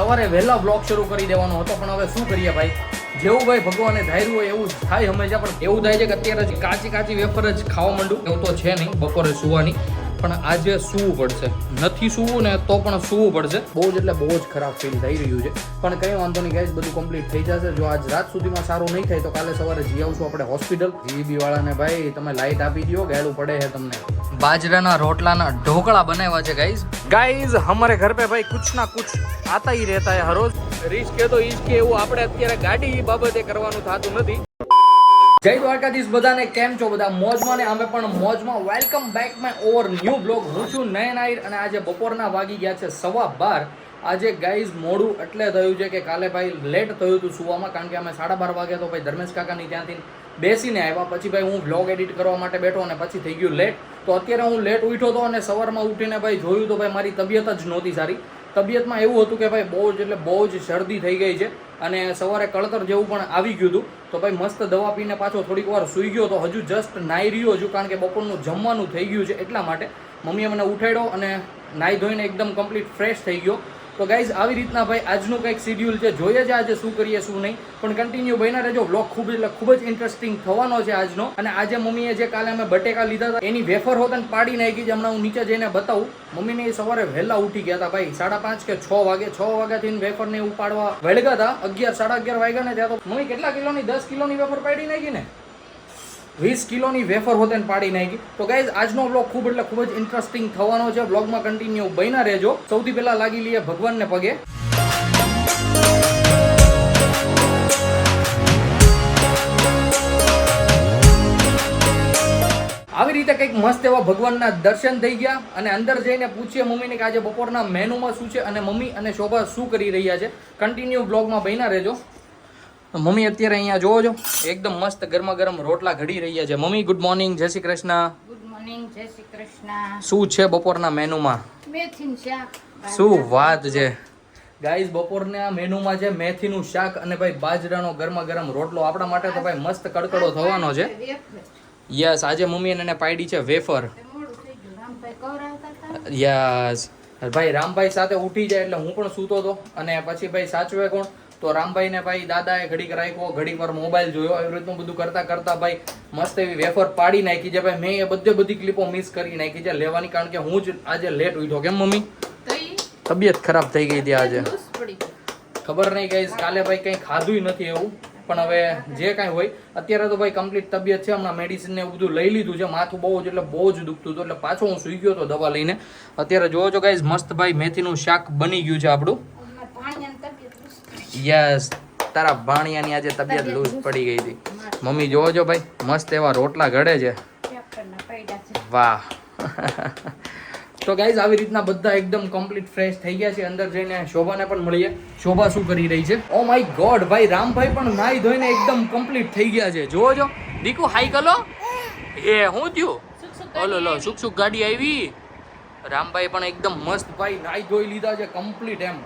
સવારે વહેલા બ્લોગ શરૂ કરી દેવાનો હતો, પણ હવે શું કરીએ ભાઈ? જેવું ભાઈ ભગવાને ધાર્યું હોય એવું થાય હંમેશા, પણ એવું થાય છે કે અત્યારે કાચી કાચી વેફર જ ખાવા માંડું એવું તો છે નહીં, બપોરે સુવાની. પણ આજે સૂવું પડશે. નથી સૂવું ને તો પણ સૂવું પડશે. બહુ જ એટલે બહુ જ ખરાબ ફીલ થઈ રહ્યું છે. પણ કંઈ વાંધો નહીં ગાઈઝ બધું કમ્પ્લીટ થઈ જશે. જો આજ રાત સુધીમાં સારું નહીં થાય તો કાલે સવારે જઈ આવશું આપણે હોસ્પિટલ જીબી વાળાને ભાઈ તમે લાઇટ આપી દો ગાયલું પડે છે તમને. બાજરાના રોટલાના ઢોકળા બનાવ્યા છે ગાઈઝ ગાઈઝ હમારે ઘર પે ભાઈ કુછ ના કુછ આતા હી રહેતા હરોજ. રિસ્ક કે તો ઈશ કે એવું આપણે અત્યારે ગાડી બાબતે કરવાનું થતું નથી. જય દ્વારકાધીશ, બધાને કેમ છો? બધા મોજમાં ને અમે પણ મોજમાં. Welcome back my our new blog હું છું નયન આહિર અને આજે બપોરના વાગી ગયા છે સવા બાર. આજે ગાઈઝ મોડું એટલે થયું છે કે કાલે ભાઈ લેટ થયું હતું સુવામાં, કારણ કે અમે સાડા બાર વાગ્યા તો ભાઈ ધર્મેશ કાકાની ત્યાંથી બેસીને આવ્યા. પછી ભાઈ હું બ્લોગ એડિટ કરવા માટે બેઠો અને પછી થઈ ગયું લેટ તો અત્યારે હું લેટ ઉઠ્યો હતો અને સવારમાં ઉઠીને ભાઈ જોયું તો ભાઈ મારી તબિયત જ નહોતી સારી. તબિયતમાં એવું હતું કે ભાઈ બહુ જ એટલે બહુ જ શરદી થઈ ગઈ છે. અને સવારે કળતર જેવું પણ આવી ગયું હતું. તો ભાઈ મસ્ત દવા પીને પાછો થોડીક વાર સૂઈ ગયો તો હજુ જસ્ટ નાહી રહ્યો છું કારણ કે બપોરનું જમવાનું થઈ ગયું છે એટલા માટે. મમ્મીએ મને ઉઠાડ્યો અને નાહી ધોઈને એકદમ કમ્પ્લીટ ફ્રેશ થઈ ગયો. તો ગાઈઝ આવી રીતના ભાઈ આજનું કંઈક શિડ્યુલ છે. જોઈએ છે આજે શું કરીએ, શું નહીં. પણ કન્ટિન્યુ બન્યા રહેજો. બ્લોગ ખૂબ એટલે ખૂબ જ ઇન્ટરેસ્ટિંગ થવાનો છે આજનો. અને આજે મમ્મીએ જે કાલે અમે બટેકા લીધા હતા, એની વેફર હોત પાડી નાખી છે. હમણાં હું નીચે જઈને બતાવું. મમ્મીને એ સવારે વહેલા ઉઠી ગયા હતા ભાઈ. સાડા પાંચ કે છ વાગે, છ વાગ્યાથી વેફરને ઉપાડવા વળગ્યા હતા. અગિયાર, સાડા અગિયાર વાગ્યા ને ત્યાં તો મમ્મી કેટલા કિલોની? દસ કિલોની વેફર પાડી નાખી ને? વીસ કિલોની વેફર હોતેને પાડી નાખી. તો ગાઈઝ આજનો બ્લોગ ખૂબ એટલે ખૂબ જ ઇન્ટરેસ્ટિંગ થવાનો છે. બ્લોગમાં કન્ટિન્યુ બન્યા રહેજો. સૌથી પહેલાં લાગી લઈએ ભગવાનને પગે. આવી રીતે કંઈક મસ્ત એવા ભગવાનના દર્શન થઈ ગયા અને અંદર જઈને પૂછીએ મમ્મીને કે આજે બપોરના મેનુમાં શું છે અને મમ્મી અને શોભા શું કરી રહ્યા છે. કન્ટિન્યુ બ્લોગમાં બન્યા રહેજો. મમ્મી અત્યારે અહીંયા જોવો છો. એકદમ મસ્ત ગરમા ગરમ રોટલા ઘડી રહ્યા છે. મમ્મી ગુડ મોર્નિંગ જય શ્રી કૃષ્ણ. ગુડ મોર્નિંગ જય શ્રી કૃષ્ણ. શું છે બપોરના મેનુમાં? મેથીનું શાક. શું વાત છે. ગાઈઝ બપોરના મેનુમાં છે મેથીનું શાક અને ભાઈ બાજરાનો ગરમા ગરમ રોટલો. આપણા માટે તો ભાઈ મસ્ત કડકડો થવાનો છે. યસ આજે મમ્મી એને પાડી છે વેફર. યસ ભાઈ રામભાઈ સાથે ઉઠી જાય એટલે હું પણ સૂતો હતો અને પછી ભાઈ સાચવે કોણ? તો રામભાઈ ને ભાઈ દાદાએ ઘડીક રાખ્યો ઘડીક વાર મોબાઈલ જોયો. એવી રીતનું બધું કરતા કરતા ભાઈ મસ્ત એવી વેફર પાડી નાખી છે. ભાઈ મેં એ બધે બધી ક્લિપો મિસ કરી નાખી છે. લેવાની કારણ કે હું જ આજે લેટ ઉઠ્યો. કેમ મમ્મી? તબિયત ખરાબ થઈ ગઈ હતી આજે. ખબર નહીં ગઈ કાલે ભાઈ કંઈ ખાધું નથી એવું. પણ હવે જે કાંઈ હોય અત્યારે તો ભાઈ કમ્પ્લીટ તબિયત છે. હમણાં મેડિસિન ને બધું લઈ લીધું છે. માથું બહુ જ એટલે બહુ જ દુખતું હતું. એટલે પાછો હું સુઈ ગયો હતો દવા લઈને. અત્યારે જોવો છો ગાઈઝ મસ્ત ભાઈ મેથીનું શાક બની ગયું છે આપણું. યસ તારા ભાણિયાની આજે તબિયત લૂઝ પડી ગઈ હતી. મમ્મી જોવો જો ભાઈ મસ્ત એવા રોટલા ઘડે છે. વાહ. તો ગાઈઝ આવી રીતના બધા એકદમ કમ્પ્લીટ ફ્રેશ થઈ ગયા છે. અંદર જઈને શોભાને પણ મળીએ. શોભા શું કરી રહી છે? ઓ માય ગોડ ભાઈ રામભાઈ પણ નાઈ ધોઈને એકદમ કમ્પ્લીટ થઈ ગયા છે. જોવો જો. દીકુ હાઈ કલો એ હું થયું? ઓલો લો સુખ સુખ ગાડી આવી. રામભાઈ પણ એકદમ મસ્ત ભાઈ નાઈ ધોઈ લીધા છે કમ્પ્લીટ એમ.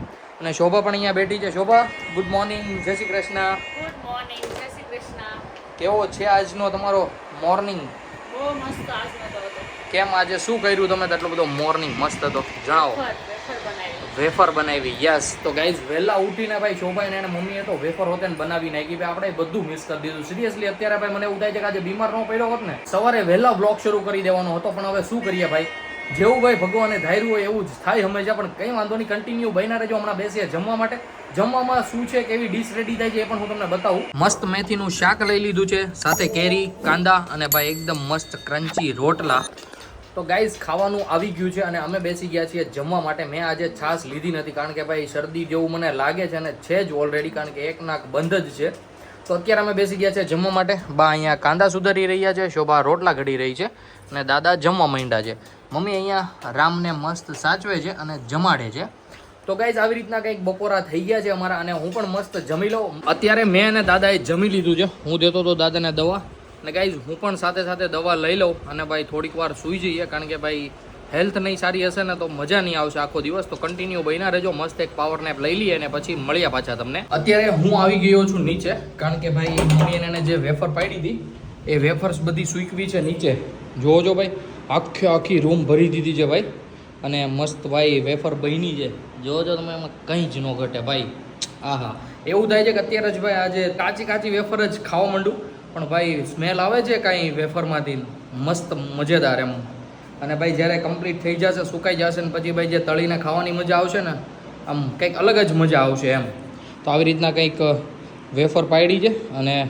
અને શોભા પણ અહીંયા બેઠી છે. શોભા ગુડ મોર્નિંગ જય શ્રી કૃષ્ણ. ગુડ મોર્નિંગ જય શ્રી કૃષ્ણ. કેવો છે આજનો તમારો મોર્નિંગ બહુ મસ્ત આજનો હતો. કેમ આજે શું કર્યું તમે એટલો બધો મોર્નિંગ મસ્ત હતો. જણાવો. વેફર બનાવી. વેફર બનાવી. યસ તો ગાઈઝ વહેલા ઉઠીને ભાઈ શોભાઈને એને મમ્મીએ તો વેફર હોતે ને બનાવી નાખી. ભાઈ આપણે બધું મિસ કરી દીધું. સિરિયસલી અત્યારે ભાઈ મને એવું થાય છે કે આજે બીમાર ન પડ્યો હોત ને સવારે વહેલા બ્લોગ શરૂ કરી દેવાનો હતો. પણ હવે શું કરીએ ભાઈ? જેવું ભાઈ ભગવાને ધાર્યું હોય એવું જ થાય હંમેશા, પણ કંઈ વાંધો નહીં કન્ટિન્યુ બન્યા રહેજો, હમણાં બેસીએ જમવા માટે. જમવામાં શું છે, કેવી ડીશ રેડી થાય છે એ પણ હું તમને બતાવું. મસ્ત મેથીનું શાક લઈ લીધું છે, સાથે કેરી, કાંદા અને ભાઈ એકદમ મસ્ત ક્રન્ચી રોટલા. તો ગાઈઝ ખાવાનું આવી ગયું છે અને અમે બેસી ગયા છીએ જમવા માટે. મેં આજે છાશ લીધી નથી, કારણ કે ભાઈ શરદી જેવું મને લાગે છે અને છે જ ઓલરેડી કારણ કે એક નાક બંધ જ છે. તો અત્યારે અમે બેસી ગયા છે જમવા માટે. બા અહીંયા કાંદા સુધારી રહ્યા છે, શોભા રોટલા ઘડી રહી છે અને દાદા જમવા માંડ્યા છે. મમ્મી અહીંયા રામને મસ્ત સાચવે છે અને જમાડે છે. તો ગાઈઝ આવી રીતના કંઈક બપોરા થઈ ગયા છે અમારા અને હું પણ મસ્ત જમી લઉં. અત્યારે મેં અને દાદાએ જમી લીધું છે. હું દેતો હતો દાદાને દવા. અને ગાઈઝ હું પણ સાથે સાથે દવા લઈ લઉં અને ભાઈ થોડીક વાર સૂઈ જઈએ કારણ કે ભાઈ હેલ્થ નહીં સારી હશે ને તો મજા નહીં આવશે આખો દિવસ. તો કન્ટિન્યુ બન્યા રહેજો. મસ્ત એક પાવર નેપ લઈ લઈએ અને પછી મળ્યા પાછા તમને. અત્યારે હું આવી ગયો છું નીચે કારણ કે ભાઈ મમ્મી એને જે વેફર પાડી હતી, એ વેફર્સ બધી સૂકવી છે નીચે. જોવો જો ભાઈ. આખે આખી રૂમ ભરી દીધી છે ભાઈ. અને મસ્ત ભાઈ, વેફર બની છે. જોજો તમે, એમાં કંઈ જ ન ઘટે ભાઈ. આહા. એવું થાય છે કે અત્યારે જ ભાઈ આજે કાચી કાચી વેફર જ ખાવા માંડું. પણ ભાઈ સ્મેલ આવે છે કાંઈ વેફરમાંથી? મસ્ત મજેદાર એમ. અને ભાઈ, જ્યારે કમ્પ્લીટ થઈ જશે, સુકાઈ જશે ને પછી ભાઈ જે તળીને ખાવાની મજા આવશે ને, આમ કંઈક અલગ જ મજા આવશે એમ. તો આવી રીતના કંઈક વેફર પાડી છે અને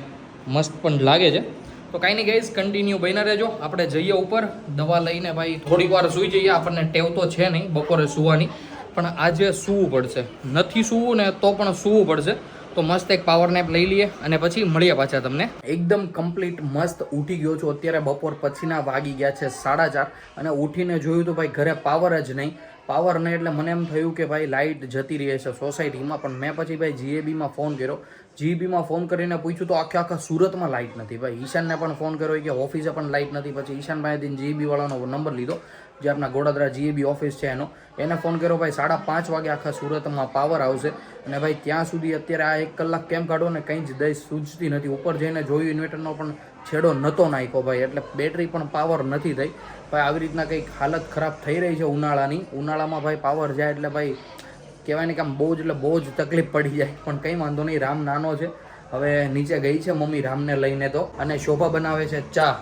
મસ્ત પણ લાગે છે. તો કાંઈ નહીં ગાઈઝ કન્ટિન્યુ બન્યા રહેજો. આપણે જઈએ ઉપર. દવા લઈને ભાઈ થોડીક વાર સૂઈ જઈએ. આપણને ટેવ તો છે નહીં, બપોરે સૂવાની. પણ આજે સૂવું પડશે. નથી સૂવું ને તો પણ સૂવું પડશે. તો મસ્ત એક પાવર નેપ લઈ લઈએ અને પછી મળીએ પાછા તમને. એકદમ કમ્પ્લીટ મસ્ત ઉઠી ગયો છું. અત્યારે બપોર પછીના વાગી ગયા છે સાડા ચાર અને ઉઠીને જોયું તો ભાઈ ઘરે પાવર જ નહીં. પાવર નહીં એટલે મને એમ થયું કે ભાઈ લાઇટ જતી રહી છે સોસાયટીમાં પણ મેં પછી ભાઈ જીએબીમાં ફોન કર્યો. જીબીમાં ફોન કરીને પૂછ્યું તો આખે આખા સુરતમાં લાઇટ નથી. ભાઈ, ઈશાનને પણ ફોન કર્યો કે ઓફિસે પણ લાઇટ નથી. પછી ઈશાન ભાઈ જીબીવાળાનો નંબર લીધો. જે આપણા ગોડાદરા જીએબી ઓફિસ છે એનો. એને ફોન કર્યો, ભાઈ, સાડા પાંચ વાગે આખા સુરતમાં પાવર આવશે અને ભાઈ, ત્યાં સુધી અત્યારે આ એક કલાક કેમ કાઢો ને કંઈ જ દઈ સૂઝતી નથી. ઉપર જઈને જોયું ઇન્વર્ટરનો પણ છેડો નહોતો નાખ્યો, ભાઈ, એટલે બેટરી પણ પાવર નથી થઈ. ભાઈ, આવી રીતના કંઈક હાલત ખરાબ થઈ રહી છે ઉનાળાની. ઉનાળામાં ભાઈ પાવર જાય એટલે ભાઈ કહેવાય ને કે આમ બહુ જ એટલે બહુ જ તકલીફ પડી જાય પણ કંઈ વાંધો નહીં રામ નાનો છે હવે નીચે ગઈ છે મમ્મી રામને લઈને તો અને શોભા બનાવે છે ચા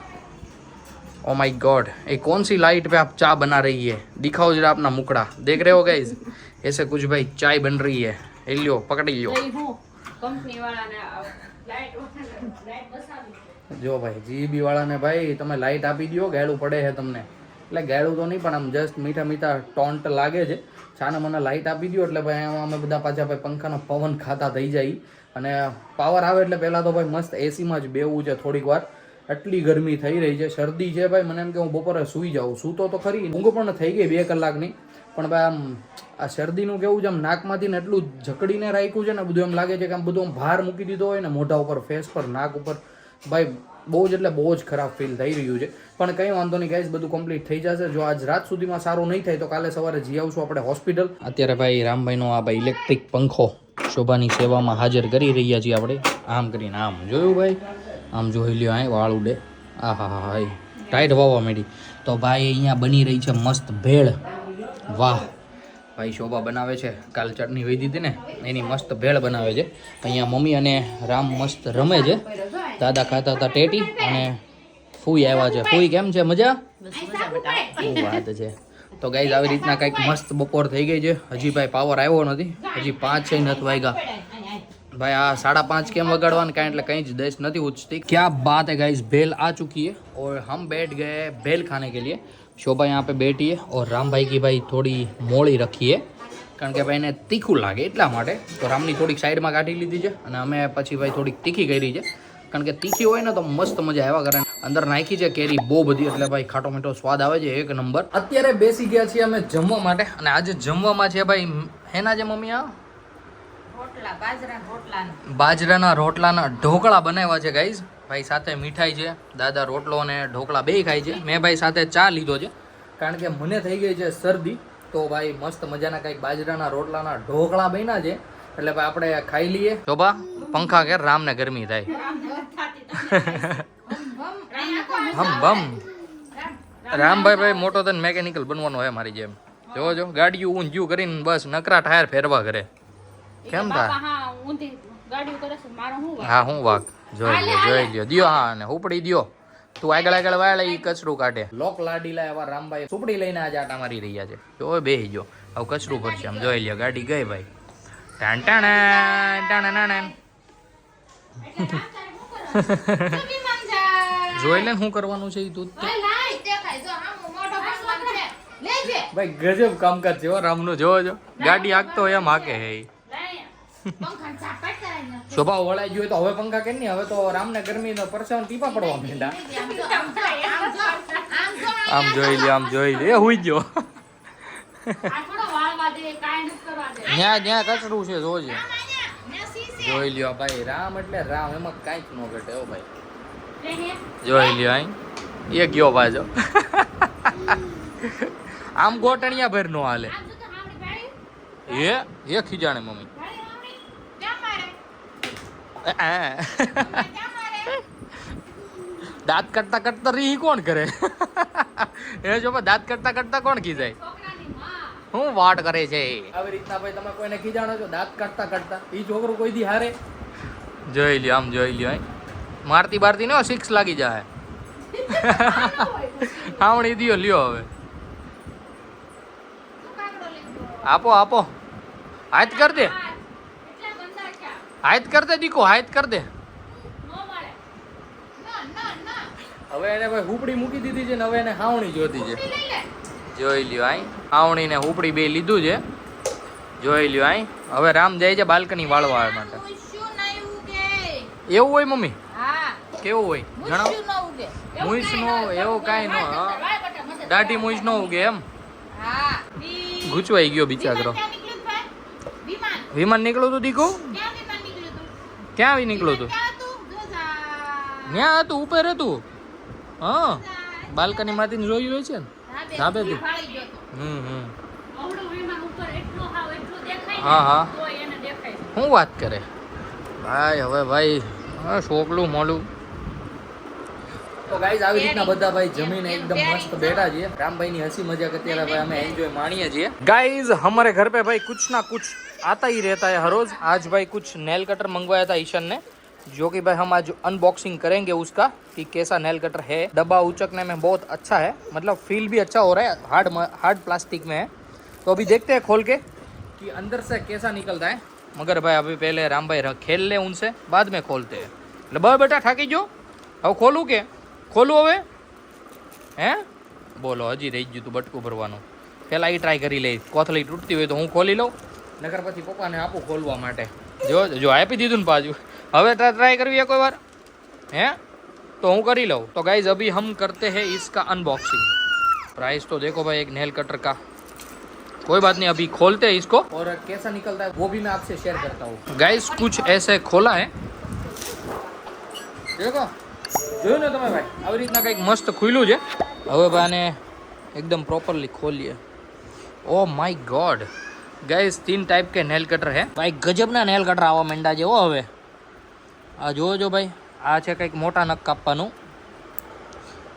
ओ माय गॉड ये कौन सी लाइट पे आप चाय बना रही है दिखाओ जरा अपना मुकड़ा देख रहे हो गाइस ऐसे कुछ भाई चाय बन रही है ये લ્યો પકડી લ્યો લઈ હું કંપની વાળાને લાઈટ લાઈટ બસાવી જો ભાઈ જીબી વાળાને ભાઈ તમે લાઇટ આપી દો ગાયડું પડે છે તમને એટલે ગાળું તો નહીં, પણ આમ જસ્ટ મીઠા મીઠા ટોન્ટ લાગે છે. છાને મને લાઇટ આપી દો એટલે ભાઈ અમે બધા પાછા ભાઈ પંખાનો પવન ખાતા થઈ જાય. અને પાવર આવે એટલે પહેલાં તો ભાઈ મસ્ત એસીમાં જ બેવું છે થોડીક વાર. આટલી ગરમી થઈ રહી છે. શરદી છે ભાઈ, મને એમ કે હું બપોરે સૂઈ જાઉં. સૂતો તો ખરી, ઊંઘ પણ થઈ ગઈ બે કલાકની. પણ ભાઈ આમ આ શરદીનું કેવું છે, આમ નાકમાંથી ને એટલું જકડીને રાખ્યું છે ને, બધું એમ લાગે છે કે આમ બધું આમ ભાર મૂકી દીધો હોય ને, મોઢા ઉપર ફેસ પર, નાક ઉપર. ભાઈ બહુ જ એટલે બહુ જ ખરાબ ફીલ થઈ રહ્યું છે. પણ કંઈ વાંધો નહીં ગાઈઝ બધું કમ્પ્લીટ થઈ જશે. જો આજ રાત સુધીમાં સારું નહીં થાય તો કાલે સવારે જઈ આવશું આપણે હોસ્પિટલ અત્યારે ભાઈ રામભાઈનો આ ભાઈ ઇલેક્ટ્રિક પંખો શોભાની સેવામાં હાજર કરી રહ્યા છીએ આપણે. આમ કરીને આમ જોયું ભાઈ? આમ જોઈ લ્યો આ વાળ ઉડે. આ હા હા હા ટાઈટ વાવવા માંડી તો ભાઈ અહીંયા બની રહી છે મસ્ત ભેળ. વાહ. ભાઈ શોભા બનાવે છે. કાલ ચટણી વહી દીધી ને, એની મસ્ત ભેળ બનાવે છે. અહીંયા મમ્મી અને રામ મસ્ત રમે છે. દાદા ખાતા હતા ટેટી અને ફૂઈ આવ્યા છે. ફૂઈ કેમ છે? મજા? વાત છે. તો ગાઈઝ આવી રીતના કંઈક મસ્ત બપોર થઈ ગઈ છે. હજી ભાઈ પાવર આવ્યો નથી. હજી પાંચ છે નથી વાગ્યા. ભાઈ, આ સાડા પાંચ કેમ વગાડવાનું કાંઈ? એટલે કંઈ જ દેશ નથી ઉચતી ક્યાં બાત હે ગાઈઝ ભેલ આ ચૂકી હે. ઓર હમ બેઠ ગયે ભેલ ખાને કે લીએ शोभा यहाँ पे बैठी है और राम भाई की भाई થોડી મોળી રખી है કારણ કે ભાઈને તીખું લાગે એટલા માટે તો રામની થોડીક સાઈડમાં કાઢી લીધી છે અને અમે પછી ભાઈ થોડીક તીખી કરી છે કારણ કે તીખી હોય ને તો મસ્ત મજા આવ્યા કરે અંદર નાખી છે કેરી બહુ બધી એટલે ભાઈ ખાટો મીઠો સ્વાદ આવે છે એક નંબર અત્યારે બેસી ગયા છીએ અમે જમવા માટે અને આજે જમવામાં છે ભાઈ હેના છે મમ્મી આ રોટલા બાજરા રોટલા બાજરાના રોટલાના ઢોકળા બનાવ્યા છે ગાઈઝ ભાઈ સાથે મીઠાઈ છે દાદા રોટલો અને ઢોકળા બે ખાય છે. મેં ભાઈ સાથે ચા લીધો છે. કારણ કે મને થઈ ગઈ છે શરદી તો ભાઈ મસ્ત મજાના કંઈક બાજરાના રોટલાના ઢોકળા બન્યા છે. એટલે ભાઈ આપણે ખાઈ લઈએ. શોભા પંખા કે રામને ગરમી થાય. હમ બમ. રામભાઈ ભાઈ મોટો થઈને મેકેનિકલ બનવાનો હોય મારી જેમ. જો જો ગાડીઓ ઊંધિયું કરીને બસ નકરા ટાયર ફેરવા કરે કેમ થાય ઊંધી? હા હું વાક? જોઈ લ્યો જોઈ લ્યો. દિયો હા અને ઉપડી દિયો. તું આગળ આગળ વાળે ઈ કચરું કાઢે. લોક લાડીલા એવા રામભાઈ સુપડી લઈને આજે આટા મારી રહ્યા છે. જો બેહી જો હવે કચરું ભરશે આમ. જોઈ લ્યો ગાડી ગઈ ભાઈ. ટાણ ટાણ ટાણ ટાણ જોઈ લે શું કરવાનું છે ઈ તું. ભાઈ ગજબ કામકાજ છે હો રામનું. જોવો જો ગાડી આગતો એમ હાકે હે ઈ. શોભા ઓળાઈ ગયો તો હવે પંખા કેમ નહીં? હવે તો રામને ગરમી નો પરસેવાનો ટીપા પડવા માંડ્યા. આમ જોઈ લે આમ જોઈ લે. એ હુઈ ગયો. આ થોડો વાળવા દે કાંઈ નથી કરવા દે ન્યા ન્યા કચરું છે જોજે. જોઈ લ્યો ભાઈ રામ એટલે રામ. એમાં કાંઈક ન ઘટે હો ભાઈ. જોઈ લ્યો અહીં એ ગયો બાજો આમ ગોટણિયા ભર નો હાલે. એ એ ખીજાણે મમ્મી ભાડી હાવડી ક્યાં મારે આ. ક્યાં મારે દાંત કટતા કટતા રીહ કોણ કરે? એ જો દાંત કટતા કટતા કોણ ખીજાય? શું વાટ કરે છે. આવી રીતના ભાઈ તમે કોઈને ખીજાણો છો? દાંત કાઢતા કાઢતા. ઈ છોકરો કોઈ દી હારે? જોઈ લ્યો આમ જોઈ લ્યો. મારતી બારતી ને સિક્સ લાગી જાય હાવણી દિયો લ્યો હવે. આપો આપો. હાથ કર દે. હાથ કર દે દીકો હાયત કર દે. હવે એને ભાઈ હુપડી મૂકી દીધી છે ને હવે એને હાવણી જોતી છે. જોઈ લ્યો આઈ હાવણી ને હુપડી બે લીધું છે. જોઈ લ્યો આઈ હવે રામ જાય છે બાલ્કની વાળવા માટે. એવું હોય મમ્મી? કેવું હોય? જણાવો. મુઈસ નો એવો કાંઈ નો. દાઢી મુઈસ નો ઉગે એમ. ગુચવાઈ ગૂંચવાઈ ગયો બિચારો. વિમાન નીકળ્યું હતું વિમાન. વિમાન તું દીકુ ક્યાં વિમાન નીકળ્યું તું? ક્યાં આવી નીકળ્યો તું? ક્યાં હતું ઉપર હતું હા. બાલ્કની માંથી જોયું હોય છે ને? ધાબેથી. હમ હમ. હા હા. શું વાત કરે? ભાઈ હવે ભાઈ છોકલું મોલું. તો ગાઈઝ આવી રીતના બધા ભાઈ જમીને એકદમ મસ્ત બેઠા છીએ. રામભાઈ ની હસી મજાક અત્યારે ભાઈ અમે એન્જોય માણીએ છીએ. ગાઈઝ અમારે ઘર પે ભાઈ કુછ ના કુછ आता ही रहता है हर रोज आज भाई कुछ नेल कटर मंगवाया था ईशन ने जो कि भाई हम आज अनबॉक्सिंग करेंगे उसका कि कैसा नेल कटर है डब्बा उचकने में बहुत अच्छा है मतलब फील भी अच्छा हो रहा है हार्ड हार्ड प्लास्टिक में है तो अभी देखते हैं खोल के कि अंदर से कैसा निकलता है मगर भाई अभी पहले राम भाई रख- खेल ले उनसे बाद में खोलते हैं એટલે બ બેટા થાકી જો હવે ખોલું કે ખોલું હવે હે બોલો હજી રહી ગયું તું બટકું ભરવાનું પહેલાં એ ટ્રાય કરી લઈ કોથળી તૂટતી હોય તો હું ખોલી લઉં નકર પછી પપ્પાને આપું ખોલવા માટે જો જો આપી દીધું ને પાછું હવે ટ્રાય કરવી है કોઈ વાર હે तो હું કરી લઉં तो गाइज अभी हम करते हैं इसका अनबॉक्सिंग प्राइस तो देखो भाई एक नेल कटर का कोई बात नहीं अभी खोलते हैं इसको और कैसा निकलता है वो भी मैं आपसे शेयर करता हूँ गाइस कुछ ऐसे खोला है देखो જોયું ને તમે ભાઈ આવી રીતના કંઈક મસ્ત ખુલ્યું છે હવે ભાઈ આને એકદમ પ્રોપરલી ખોલીએ ઓ માય ગોડ ગઈસ તીન ટાઈપ કે નેલ કટર હે ભાઈ ગજબના નેલ કટર આવા માંડ્યા છે હવે આ જુઓ જો ભાઈ આ છે કંઈક મોટા નખ કાપવાનું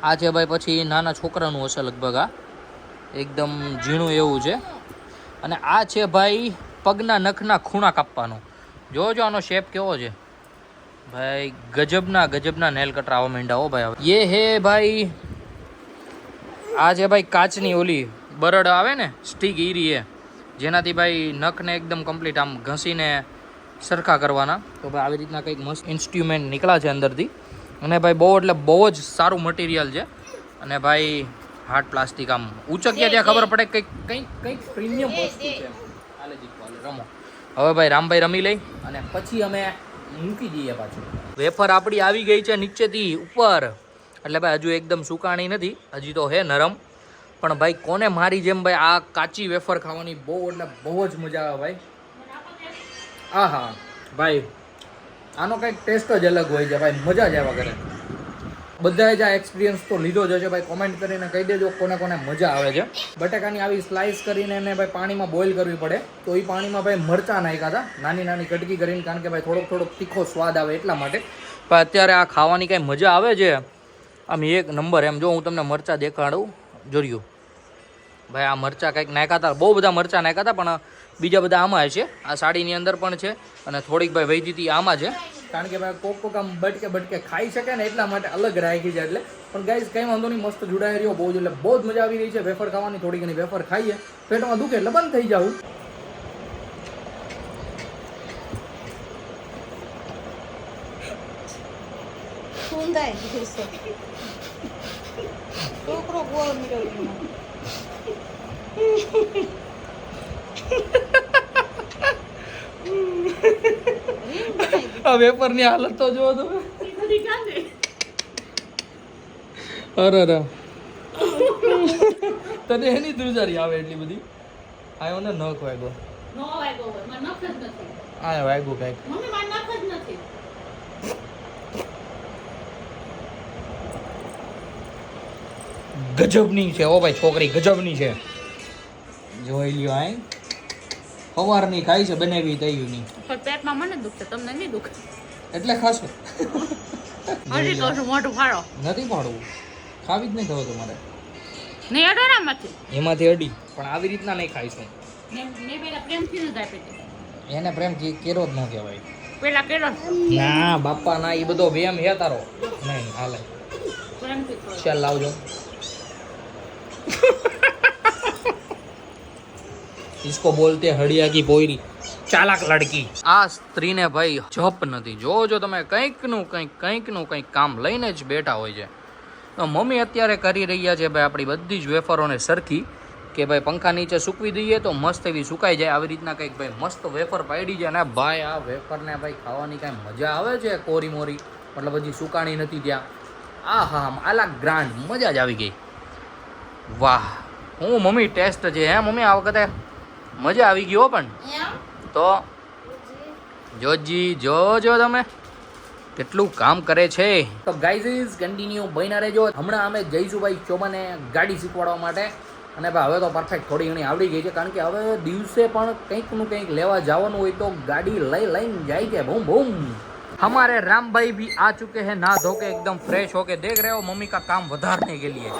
આ છે ભાઈ પછી નાના છોકરાનું હશે લગભગ, આ। એકદમ ઝીણું એવું છે। અને આ છે ભાઈ, પગના નખના ખૂણા કાપવાનું જોજો આનો શેપ કેવો છે? ભાઈ, ગજબના ગજબના નેલ કટર આવા માંડ્યા હો ભાઈ હવે। એ હે ભાઈ, આ છે ભાઈ કાચની ઓલી, બરડ આવે ને સ્ટીક ઈરી એ જેનાથી ભાઈ નખને એકદમ કમ્પ્લીટ આમ ઘસીને સરખા કરવાના. તો ભાઈ આવી રીતના કંઈક મસ્ત ઇન્સ્ટ્રુમેન્ટ નીકળ્યા છે અંદરથી. અને ભાઈ બહુ એટલે બહુ જ સારું મટીરિયલ છે. અને ભાઈ હાર્ડ પ્લાસ્ટિક આમ ઉચક્યા ત્યાં ખબર પડે કંઈક કંઈક કંઈક પ્રીમિયમ વસ્તુ છે. રમો. હવે ભાઈ રામભાઈ રમી લઈ અને પછી અમે મૂકી દઈએ પાછું. વેફર આપણી આવી ગઈ છે નીચેથી ઉપર. એટલે ભાઈ હજુ એકદમ સુકાણી નથી. હજી તો હે નરમ. પણ ભાઈ, કોને મારી જેમ ભાઈ આ કાચી વેફર ખાવાની બહુ એટલે બહુ જ મજા આવે ભાઈ. આ હા ભાઈ, આનો કંઈક ટેસ્ટ જ અલગ હોય છે ભાઈ, મજા જ આવ્યા કરે બધાએ જ આ એક્સપિરિયન્સ તો લીધો જ હશે ભાઈ કોમેન્ટ કરીને કહી દેજો કોને કોને મજા આવે છે. બટાકાની આવી સ્લાઇસ કરીને એને ભાઈ પાણીમાં બોઇલ કરવી પડે. તો એ પાણીમાં ભાઈ મરચાં નાખ્યા હતા. નાની નાની કટકી કરીને, કારણ કે ભાઈ થોડોક થોડોક તીખો સ્વાદ આવે એટલા માટે. પણ અત્યારે આ ખાવાની કાંઈ મજા આવે છે? આમ એક નંબર, એમ જો હું તમને મરચાં દેખાડું, જોર્યું. ભાઈ આ મરચાં કંઈક નાખ્યા હતા. બહુ બધા મરચાં નાખ્યા હતા પણ બીજા બધા આમાં છે. આ સાડીની અંદર પણ છે અને થોડીક ભાઈ વહી હતી આમાં છે. કારણ કે ભાઈ કોક કોક આમ બટકે બટકે ખાઈ શકે ને એટલા માટે અલગ રાખી છે એટલે. પણ ગાઈઝ કંઈ વાંધો નહીં મસ્ત જોડાઈ રહ્યો બહુ જ એટલે બહુ જ મજા આવી રહી છે. વેફર ખાવાની થોડી ઘણી વેફર ખાઈએ. પેટમાં દુખે એટલે બંધ થઈ જવું. છે. છોકરો ગોળ મેળવ્યો. આ વેફરની હાલત તો જુઓ તમે. અરે અરે તને એની ધ્રુજારી આવે એટલી બધી આયો ને નખ વાગ્યો. આ વાગ્યું કંઈક. ગજબની છે, ઓ ભાઈ છોકરી, ગજબની છે જોઈ લ્યો આય સવારની ખાઈ છે બનાવી તૈયુની પણ પેટમાં મને દુખે તમને નહીં દુખ? એટલે ખાશો. હજી તો શું મોઢું ફાળો નથી ફાળવું ખાવી જ નહીં થવું તમારે. નહીં અડો ને આમાંથી. એમાંથી અડી પણ આવી રીતના નહીં ખાઈશું. મેં પેલા પ્રેમથી જ આપી એને પ્રેમ કેરો જ ન કહેવાય. પેલા કેરો ના બાપા ના એ બધો વેમ હે તારો. નહીં હાલે. પ્રેમથી ચાલ લાવજો. ઇસકો બોલતે હળિયા કી બોયરી ચાલાક લડકી આ સ્ત્રીને ભાઈ જપ નથી જો જો તમે કંઈકનું કંઈક કંઈકનું કંઈક કામ લઈને જ બેઠા હોય છે તો મમ્મી અત્યારે કરી રહ્યા છે ભાઈ આપણી બધી જ વેફરોને સરખી કે ભાઈ પંખા નીચે સૂકવી દઈએ તો મસ્ત એવી સુકાઈ જાય. આવી રીતના કંઈક ભાઈ મસ્ત વેફર પાડી છે અને ભાઈ આ વેફરને ભાઈ ખાવાની કાંઈ મજા આવે છે કોરી મોરી? મતલબ હજી સુકાણી નથી ત્યાં. આ હા આલા ગ્રાન્ડ મજા જ આવી ગઈ. વાહ, હું મમ્મી ટેસ્ટ છે, હે મમ્મી? આ વખતે મજા આવી ગયો પણ. તો જોજી જોજો તમે. કેટલું કામ કરે છે. તો ગાઈઝ કન્ટિન્યુ બનીને રહેજો. હમણાં અમે જઈશું ભાઈ ચોમાને ગાડી શીખવાડવા માટે. અને ભાઈ હવે તો પરફેક્ટ થોડી ઘણી આવડી ગઈ છે. કારણ કે હવે દિવસે પણ કંઈકનું કંઈક લેવા જવાનું હોય તો ગાડી લઈ લઈને જાય છે. બૂમ બૂમ અમારે રામભાઈ भाई આ आ હે ના ધોકે એકદમ ફ્રેશ હો કે દેખ રહ્યો મમ્મી કા કામ વધારને काम વધારने के लिए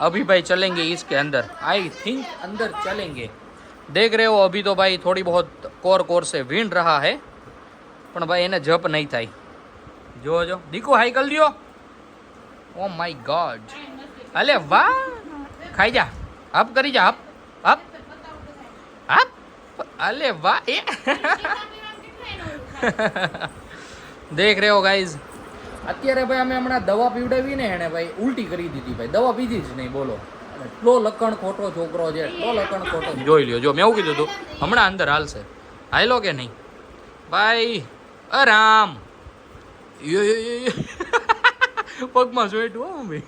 अभी भाई चलेंगे इसके अंदर आई थिंक देख रहे हो अभी तो भाई थोड़ी बहुत कोर कोर से વીણ रहा है પણ ભાઈ એને જપ નહીં થાય જો જો દીકુ હાઈ કરી લ્યો ઓ માય ગોડ અલે વાહ ખાઈ જા અપ કરી જા અપ અપ અપ અલે વાહ એ દેખ રહ્યો ગાઈઝ અત્યારે ભાઈ અમે હમણાં દવા પીવડાવી ને એને ભાઈ ઉલટી કરી દીધી ભાઈ દવા પીધી જ નહીં બોલો એટલો લખણ ખોટો છોકરો છે એટલો લખણ ખોટો જોઈ લ્યો જો મેં એવું કીધું હતું હમણાં અંદર હાલશે. હાલો કે નહીં? ભાઈ અરામ. પગમાં જોઈટું હો મમ્મી.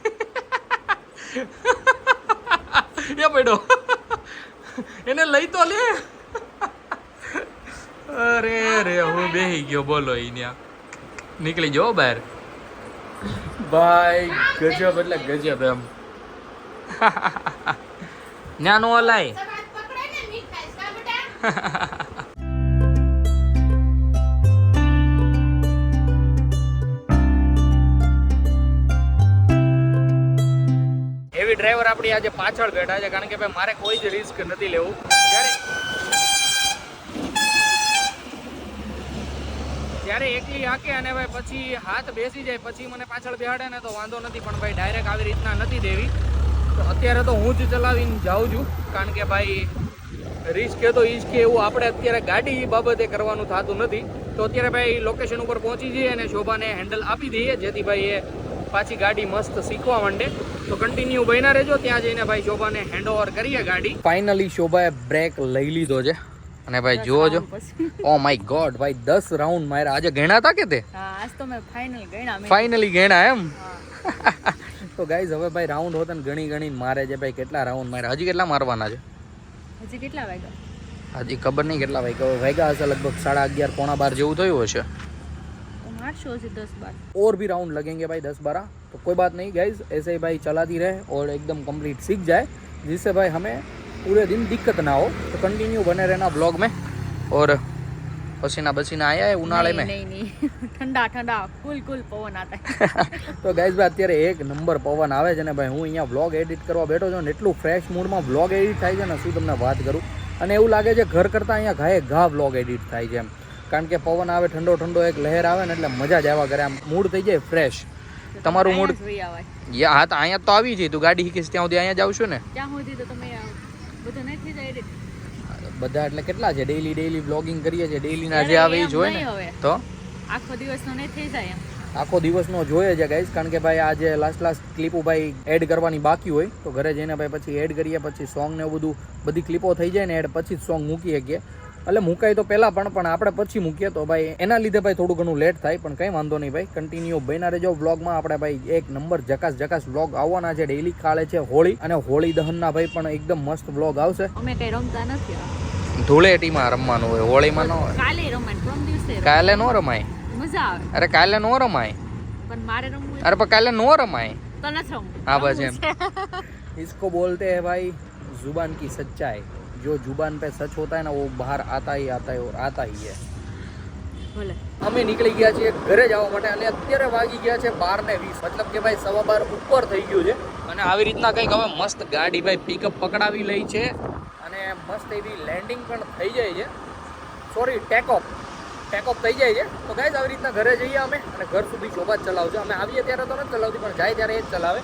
એ પડ્યો. એને લઈ તો લે. અરે રે હું બેહી ગયો બોલો અહીંયા નીકળી જો બહાર. ભાઈ ગજબ એટલે ગજબ એમ. ન્યાનો અલાય. એવી ડ્રાઈવર આપણી આજે પાછળ બેઠા છે કારણ કે ભાઈ મારે કોઈ જ રિસ્ક નથી લેવું. જ્યારે જ્યારે એકલી હાકે અને ભાઈ પછી હાથ બેસી જાય પછી મને પાછળ બેહાડે ને તો વાંધો નથી પણ ભાઈ ડાયરેક્ટ આવી રીતના નથી દેવી. તો અત્યારે તો હું જ ચલાવીને જાઉં છું કારણ કે ભાઈ રિસ્ક તો ઈજ કે એવું આપણે અત્યારે ગાડી બાબતે કરવાનું થતું નથી. તો અત્યારે ભાઈ લોકેશન ઉપર પહોંચી જઈએ અને શોભાને હેન્ડલ આપી દઈએ જેથી ભાઈ એ પાછી ગાડી મસ્ત શીખવા માંડે. તો કન્ટિન્યુ બન્યા રહેજો ત્યાં જઈને ભાઈ શોભાને હેન્ડ ઓવર કરીએ ગાડી. ફાઇનલી શોભાએ બ્રેક લઈ લીધો છે. અને ભાઈ જુઓ જો ઓ માય ગોડ ભાઈ દસ રાઉન્ડ માર્યા. આજે ગણ્યા હતા કે તે? હા આજ તો મેં ફાઇનલ ગણ્યા મેં ફાઇનલી ગણ્યા એમ. તો ગાઈઝ હવે ભાઈ રાઉન્ડ હોતા ને ગણી ગણી મારે છે ભાઈ કેટલા રાઉન્ડ માર્યા હજી કેટલા મારવાના છે હજી કેટલા વાગ્યા હજી ખબર નહીં કેટલા વાગ્યા વાગ્યા હશે લગભગ સાડા અગિયાર પોણા બાર જેવું થયું હશે તો મારશો હજી દસ બાર और भी राउंड लगेंगे भाई दस बारह तो कोई बात नहीं गाइज ऐसे ही भाई चलाती रहे और एकदम कंप्लीट सीख जाए जिससे भाई हमें पूरे दिन दिक्कत ना हो तो कंटिन्यू बने रहना ब्लॉग में और પસીના બસીના આયા ઉનાળે મે નહીં નહીં ઠંડા ઠંડા. કુલ કુલ પવન આતા તો ગાઈઝ ભાઈ અત્યારે એક નંબર પવન આવે છે ને ભાઈ હું અહીંયા વ્લોગ એડિટ કરવા બેઠો છું ને એટલું ફ્રેશ મૂડમાં વ્લોગ એડિટ થાય છે ને શું તમને વાત કરું? અને એવું લાગે છે ઘર કરતાં અહીંયા ઘાએ ઘા વ્લોગ એડિટ થાય છે એમ. કારણ કે પવન આવે ઠંડો ઠંડો એક લહેર આવે ને એટલે મજા જ આવ્યા કરે આમ મૂડ થઈ જાય ફ્રેશ તમારું મૂડ યા હા તો અહીંયા તો આવી જઈ તું ગાડી હીકીશ ત્યાં સુધી અહીંયા જ છું ને? ત્યાં સુધી તો તમે બધું નથી જ બધા એટલે કેટલા છે? ડેઈલી ડેઈલી બ્લોગિંગ કરીએ છીએ. ડેઈલીના જે આવે એ જોઈએ ને? તો? આખો દિવસનો નહીં થઈ જાય આખો દિવસનો જોઈએ છે ગાઈસ કારણ કે ભાઈ આજે લાસ્ટ લાસ્ટ ક્લિપો ભાઈ એડ કરવાની બાકી હોય તો ઘરે જઈને ભાઈ પછી એડ કરીએ પછી સોંગ ને એવું બધું બધી ક્લિપો થઈ જાય ને એડ પછી જ સોંગ મૂકી શકીએ. એટલે મુકાય તો પહેલાં પણ પણ આપણે પછી મૂકીએ તો ભાઈ એના લીધે ભાઈ થોડું ઘણું લેટ થાય પણ કંઈ વાંધો નહીં ભાઈ. કન્ટિન્યુ બન્યા રહેજો વ્લોગમાં આપણે ભાઈ એક નંબર જકાસ જકાસ વ્લોગ આવવાના છે. ડેલી ખાળે છે હોળી અને હોળી દહનના ભાઈ પણ એકદમ મસ્ત વ્લોગ આવશે. અમે કંઈ રમતા નથી ધૂળેટીમાં રમવાનું હોય હોળીમાં ન હોય. કાલે રમાય કાલે ન રમાય? મજા આવે. અરે કાલે ન રમાય? પણ મારે રમવું અરે પણ કાલે ન રમાય? તો ન રમવું. હા બસ એમ. ઇસકો બોલતે હે ભાઈ જુબાન કી સચ્ચાઈ. जो जुबान पे सच होता है ना वो बाहर आता ही आता है और आता ही है ભલે અમે નીકળી ગયા છીએ ઘરે જવા માટે અને અત્યારે વાગી ગયા છે બાર ને વીસ મતલબ કે ભાઈ સવા બાર ઉપર થઈ ગયું છે અને આવી રીતના કંઈક હવે મસ્ત ગાડી ભાઈ પિકઅપ પકડાવી લઈ છે અને મસ્ત એવી લેન્ડિંગ પણ થઈ જાય છે સોરી ટેકઓફ ટેકઓફ થઈ જાય છે તો ગાઈઝ આવી રીતના ઘરે જઈએ અમે અને ઘર સુધી શોભા જ ચલાવજો અમે આવીએ ત્યારે તો નથી ચલાવતી પણ જાય ત્યારે એ જ ચલાવે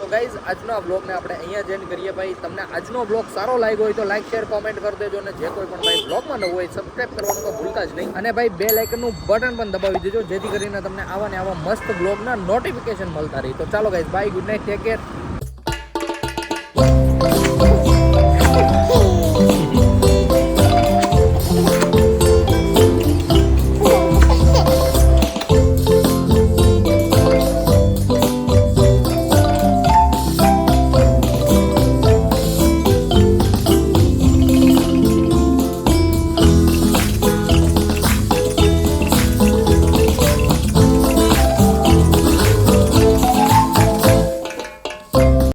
તો ગાઈઝ આજનો આ બ્લોગને આપણે અહીંયા જ એન્ડ કરીએ ભાઈ. તમને આજનો બ્લોગ સારો લાગ્યો હોય તો લાઈક શેર કોમેન્ટ કરી દેજો અને જે કોઈ પણ ભાઈ બ્લોગમાં નવું હોય સબસ્ક્રાઈબ કરવાનું તો ભૂલતા જ નહીં. અને ભાઈ બે લાઇકનનું બટન પણ દબાવી દેજો, જેથી કરીને તમને આવા ને આવા મસ્ત બ્લોગના નોટિફિકેશન મળતા રહી. તો ચાલો guys bye good night take care